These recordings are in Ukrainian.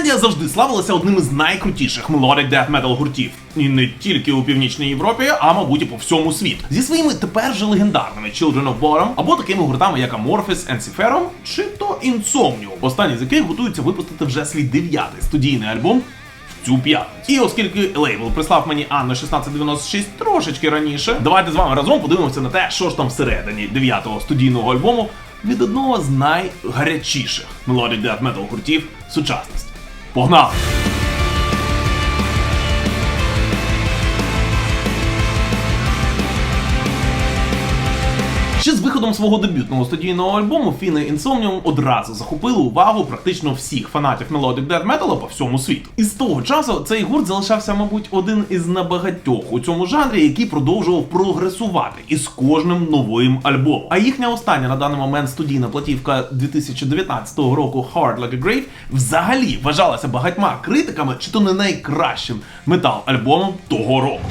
Ісландія завжди славилася одним із найкрутіших melodic death metal гуртів. І не тільки у північній Європі, а мабуть і по всьому світу. Зі своїми тепер вже легендарними Children of Bottom або такими гуртами, як Amorphis, Ensiferum чи то Insomnium, останні з яких готуються випустити вже свій дев'ятий студійний альбом цю п'ятницю. І оскільки лейбл прислав мені Анну 1696 трошечки раніше, давайте з вами разом подивимося на те, що ж там всередині дев'ятого студійного альбому від одного з найгарячіших melodic death metal гуртів сучасності. Погнали! Ще з виходом свого дебютного студійного альбому Фіни Insomnium одразу захопили увагу практично всіх фанатів Melodic Death Metal по всьому світу. І з того часу цей гурт залишався, мабуть, один із небагатьох у цьому жанрі, який продовжував прогресувати із кожним новим альбомом. А їхня остання на даний момент студійна платівка 2019 року Hard Like a Grave взагалі вважалася багатьма критиками, чи то не найкращим метал-альбомом того року.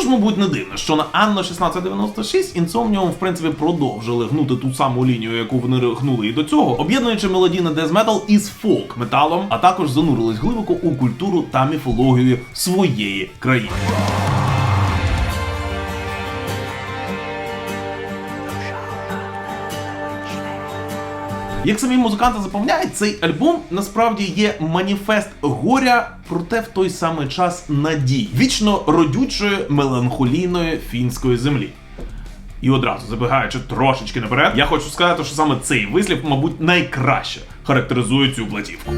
Тож, мабуть, не дивно, що на Anno 1696 Insomnium, в принципі, продовжили гнути ту саму лінію, яку вони гнули і до цього, об'єднуючи мелодійне дезметал із фолк металом, а також занурились глибоко у культуру та міфологію своєї країни. Як самі музиканти запевняють, цей альбом насправді є маніфест горя, проте в той самий час надій, вічно родючої меланхолійної фінської землі. І одразу забігаючи трошечки наперед, я хочу сказати, що саме цей вислів, мабуть, найкраще характеризує цю платівку.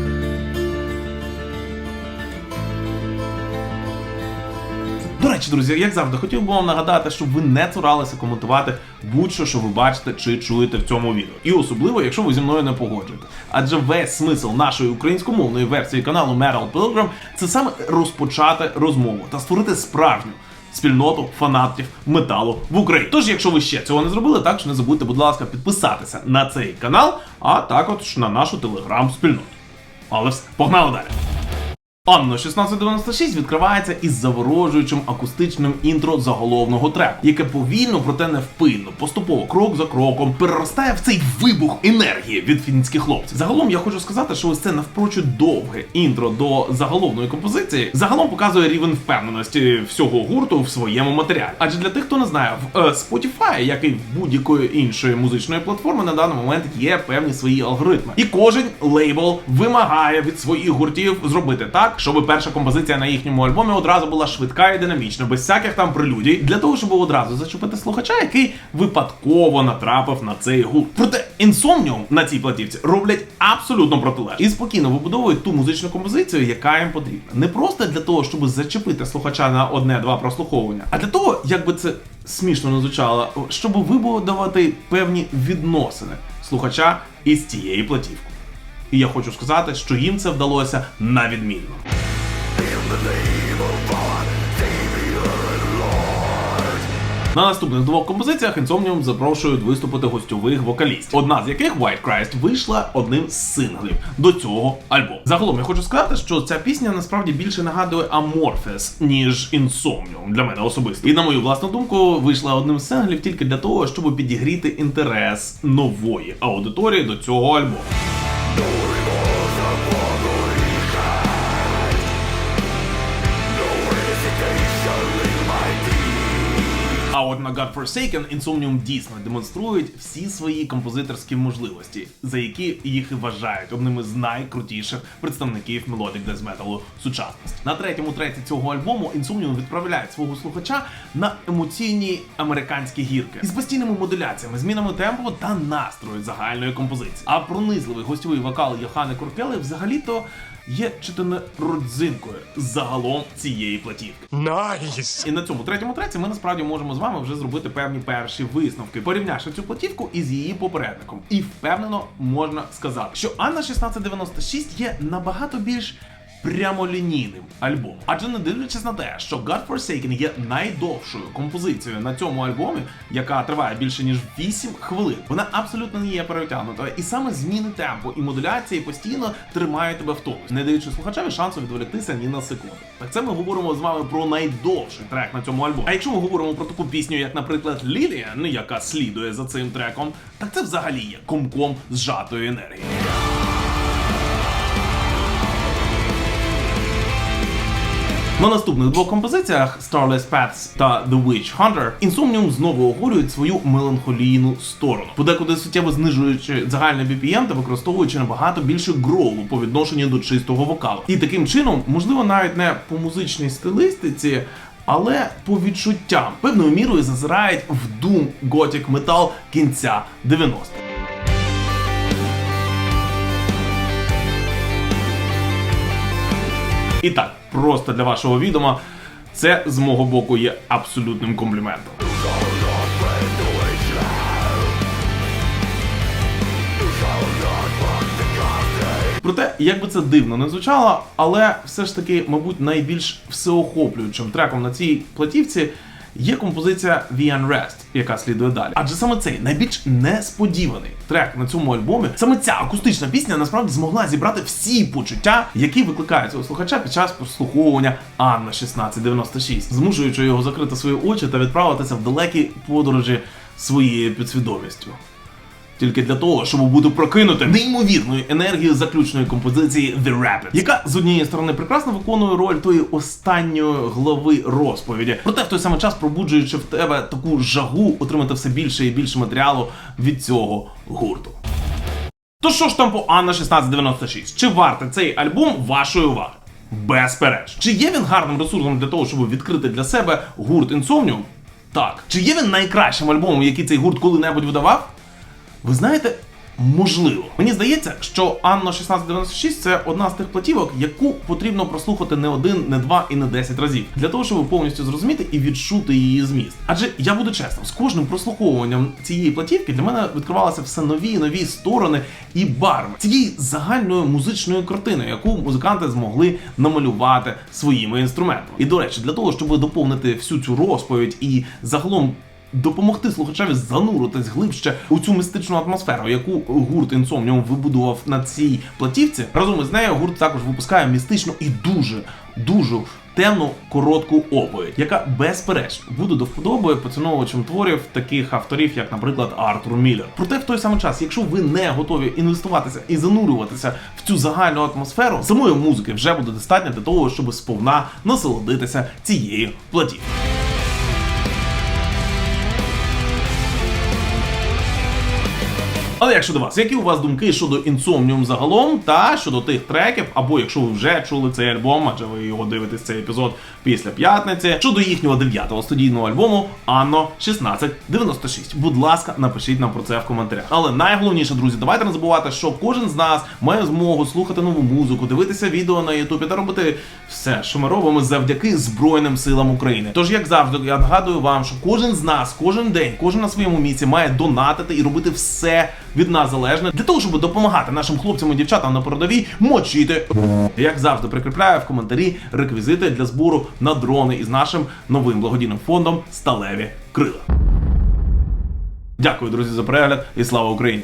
До речі, друзі, як завжди, хотів би вам нагадати, щоб ви не цуралися коментувати будь-що, що ви бачите чи чуєте в цьому відео. І особливо, якщо ви зі мною не погоджуєте. Адже весь смисл нашої українськомовної версії каналу Metal Pilgrim – це саме розпочати розмову та створити справжню. Спільноту фанатів металу в Україні. Тож, якщо ви ще цього не зробили, також не забудьте, будь ласка, підписатися на цей канал, а також на нашу телеграм-спільноту. Але все, погнали далі. Анно 1696 відкривається із заворожуючим акустичним інтро заголовного треку, яке повільно, проте невпинно, поступово крок за кроком переростає в цей вибух енергії від фінських хлопців. Загалом я хочу сказати, що ось це навпрочуд довге інтро до заголовної композиції загалом показує рівень впевненості всього гурту в своєму матеріалі. Адже для тих, хто не знає, в е, Spotify, як і в будь-якої іншої музичної платформи, на даний момент є певні свої алгоритми, і кожен лейбл вимагає від своїх гуртів зробити так, щоб перша композиція на їхньому альбомі одразу була швидка і динамічна, без всяких там прелюдій, для того, щоб одразу зачепити слухача, який випадково натрапив на цей гурт. Проте Insomnium на цій платівці роблять абсолютно протилежне і спокійно вибудовують ту музичну композицію, яка їм потрібна. Не просто для того, щоб зачепити слухача на одне-два прослуховування, а для того, як би це смішно не звучало, щоб вибудувати певні відносини слухача із цією платівкою. І я хочу сказати, що їм це вдалося на відмінно. На наступних двох композиціях Insomnium запрошують виступити гостьових вокалістів, одна з яких White Christ вийшла одним з синглів до цього альбому. Загалом я хочу сказати, що ця пісня насправді більше нагадує Amorphis, ніж Insomnium для мене особисто. І на мою власну думку, вийшла одним з синглів тільки для того, щоб підігріти інтерес нової аудиторії до цього альбому. Storyboard. А от на God Forsaken Insomnium дійсно демонструють всі свої композиторські можливості, за які їх і вважають одним із найкрутіших представників Death Metal сучасності. На третьому треті цього альбому Insomnium відправляють свого слухача на емоційні американські гірки із постійними модуляціями, змінами темпу та настрою загальної композиції. А пронизливий гостьовий вокал Йохани Куркели взагалі-то є чи то не родзинкою загалом цієї платівки. Nice. І на цьому третьому треці ми насправді можемо з вами вже зробити певні перші висновки, порівнявши цю платівку із її попередником. І впевнено можна сказати, що Анна 1696 є набагато більш прямолінійним альбомом. Адже не дивлячись на те, що God Forsaken є найдовшою композицією на цьому альбомі, яка триває більше ніж 8 хвилин, вона абсолютно не є перетягнутою. І саме зміни темпу і модуляції постійно тримають тебе в тонусі, не даючи слухачеві шансу відволіктися ні на секунду. Так це ми говоримо з вами про найдовший трек на цьому альбомі. А якщо ми говоримо про таку пісню, як, наприклад, Лілія, ну яка слідує за цим треком, так це взагалі є комком зжатої енергії. На наступних двох композиціях Starless Paths та The Witch Hunter Insomnium знову оголюють свою меланхолійну сторону, подекуди суттєво знижуючи загальний BPM та використовуючи набагато більше гроулу по відношенню до чистого вокалу. І таким чином, можливо, навіть не по музичній стилистиці. Але по відчуттям певною мірою зазирають в Doom Gothic Metal кінця 90-х. І так, просто для вашого відома, це з мого боку є абсолютним компліментом. Проте, як би це дивно не звучало, але все ж таки, мабуть, найбільш всеохоплюючим треком на цій платівці є композиція The Unrest, яка слідує далі. Адже саме цей найбільш несподіваний трек на цьому альбомі, саме ця акустична пісня насправді змогла зібрати всі почуття, які викликаються у слухача під час прослуховування Анна 1696, змушуючи його закрити свої очі та відправитися в далекі подорожі своєю підсвідомістю тільки для того, щоб бути прокинутим неймовірною енергією заключної композиції The Rapid, яка з однієї сторони прекрасно виконує роль тої останньої глави розповіді, проте в той самий час пробуджуючи в тебе таку жагу отримати все більше і більше матеріалу від цього гурту. То що ж там по Анна 1696? Чи вартий цей альбом вашої уваги? Безперечно. Чи є він гарним ресурсом для того, щоб відкрити для себе гурт Insomnium? Так. Чи є він найкращим альбомом, який цей гурт коли-небудь видавав? Ви знаєте, можливо. Мені здається, що Анно 1696 це одна з тих платівок, яку потрібно прослухати не один, не два і не десять разів для того, щоб повністю зрозуміти і відчути її зміст. Адже я буду чесним, з кожним прослуховуванням цієї платівки для мене відкривалися все нові і нові сторони і барви цієї загальної музичної картини, яку музиканти змогли намалювати своїми інструментами. І до речі, для того, щоб доповнити всю цю розповідь і загалом допомогти слухачеві зануритись глибше у цю містичну атмосферу, яку гурт Insomnium вибудував на цій платівці. Разом із нею гурт також випускає містичну і дуже дуже темну коротку оповідь, яка безперечно буде до вподоби поціновувачам творів таких авторів, як, наприклад, Артур Міллер. Проте в той самий час, якщо ви не готові інвестуватися і занурюватися в цю загальну атмосферу, самої музики вже буде достатньо для того, щоб сповна насолодитися цією платівкою. Але як щодо вас, які у вас думки щодо Insomnium загалом, та щодо тих треків, або якщо ви вже чули цей альбом, адже ви його дивитесь цей епізод після п'ятниці, щодо їхнього дев'ятого студійного альбому Анно 1696. Будь ласка, напишіть нам про це в коментарях. Але найголовніше, друзі, давайте не забувати, що кожен з нас має змогу слухати нову музику, дивитися відео на Ютубі та робити все, що ми робимо завдяки Збройним силам України. Тож, як завжди, я нагадую вам, що кожен з нас, кожен день, кожен на своєму місці має донатити і робити все від нас залежне для того, щоб допомагати нашим хлопцям і дівчатам на передовій мочити. Як завжди, прикріпляю в коментарі реквізити для збору на дрони із нашим новим благодійним фондом Сталеві Крила. Дякую, друзі, за перегляд і слава Україні!